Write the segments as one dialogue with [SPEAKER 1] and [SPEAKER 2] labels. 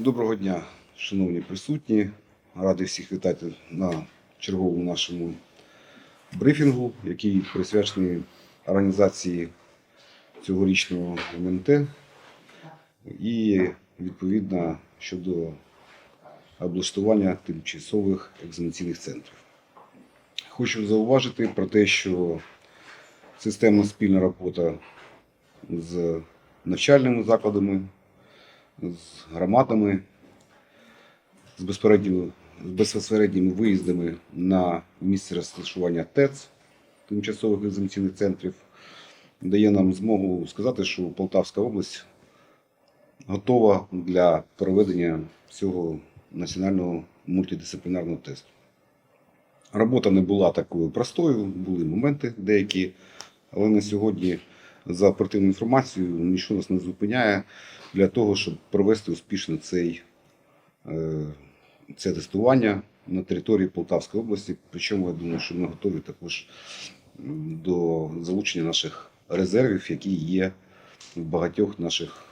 [SPEAKER 1] Доброго дня, шановні присутні. Радий всіх вітати на черговому нашому брифінгу, який присвячений організації цьогорічного МНТ і відповідно щодо облаштування тимчасових екзаменаційних центрів. Хочу зауважити про те, що системна спільна робота з навчальними закладами, з громадами, з безпосередніми, з безпосередніми виїздами на місце розташування ТЕЦ, тимчасових екзаменаційних центрів, дає нам змогу сказати, що Полтавська область готова для проведення цього національного мультидисциплінарного тесту. Робота не була такою простою, були моменти деякі, але на сьогодні, за оперативною інформацією, нічого нас не зупиняє для того, щоб провести успішно цей, е, це тестування на території Полтавської області. Причому я думаю, що ми готові також до залучення наших резервів, які є в багатьох наших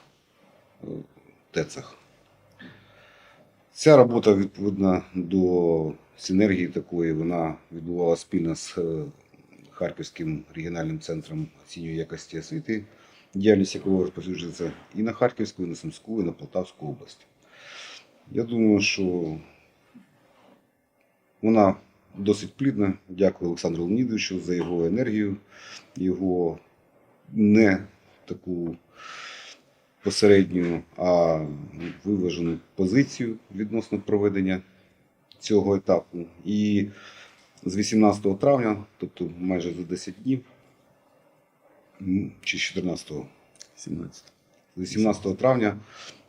[SPEAKER 1] е, ТЕЦах. Ця робота відповідно до синергії такої, вона відбувалася спільно з е, Харківським регіональним центром оцінює якості освіти, діяльність якого розповсюджується і на Харківську, і на Сумську, і на Полтавську область. Я думаю, що вона досить плідна. Дякую Олександру Леонідовичу за його енергію, його не таку посередню, а виважену позицію відносно проведення цього етапу. І з 18 травня, тобто майже за 10 днів, чи 14
[SPEAKER 2] 17.
[SPEAKER 1] з 18 травня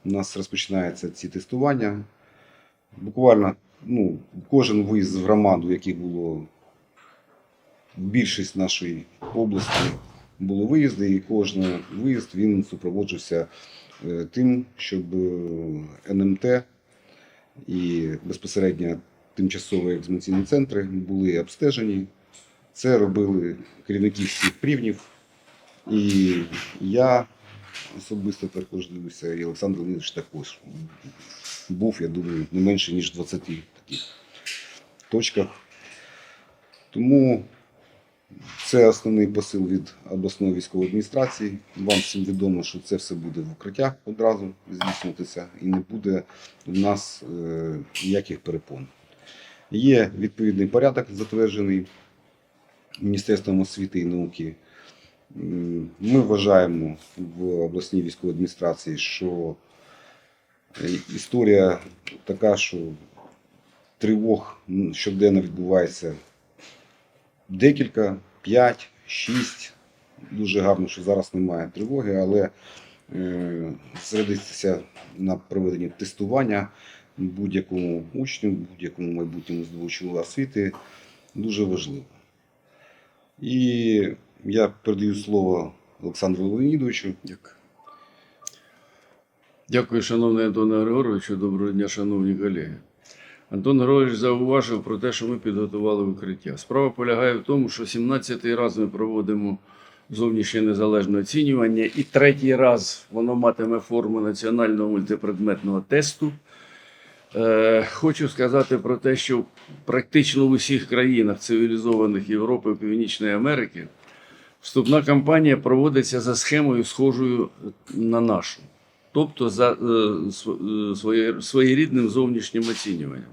[SPEAKER 1] у нас розпочинаються ці тестування. Буквально ну, кожен виїзд в громаду, яких було більшість нашої області, були виїзди, і кожен виїзд він супроводжувався е, тим, щоб е, НМТ і безпосередньо тимчасові екзаменаційні центри були обстежені. Це робили керівники всіх рівнів. І я особисто також дивлюся, і Олександр Леонідович також був, я думаю, не менше, ніж 20 таких точках. Тому це основний посил від обласної військової адміністрації. Вам всім відомо, що це все буде в укриттях одразу здійснюватися і не буде в нас е, ніяких перепон. Є відповідний порядок, затверджений Міністерством освіти і науки. Ми вважаємо в обласній військовій адміністрації, що е, історія така, що тривог щоденно відбувається декілька, 5, 6. Дуже гарно, що зараз немає тривоги, але е, зосередитися на проведенні тестування будь-якому учню, будь-якому майбутньому здобувачу освіти дуже важливо. І я передаю слово Олександру Леонідовичу.
[SPEAKER 2] Дякую. Шановний Антоне Григоровичу. Доброго дня, шановні колеги. Антон Григорович зауважив про те, що ми підготували укриття. Справа полягає в тому, що 17-й раз ми проводимо зовнішнє незалежне оцінювання, і третій раз воно матиме форму національного мультипредметного тесту. Е, хочу сказати про те, що практично в усіх країнах цивілізованих Європи і Північної Америки вступна кампанія проводиться за схемою, схожою на нашу, тобто за е, е, своє- своєрідним зовнішнім оцінюванням.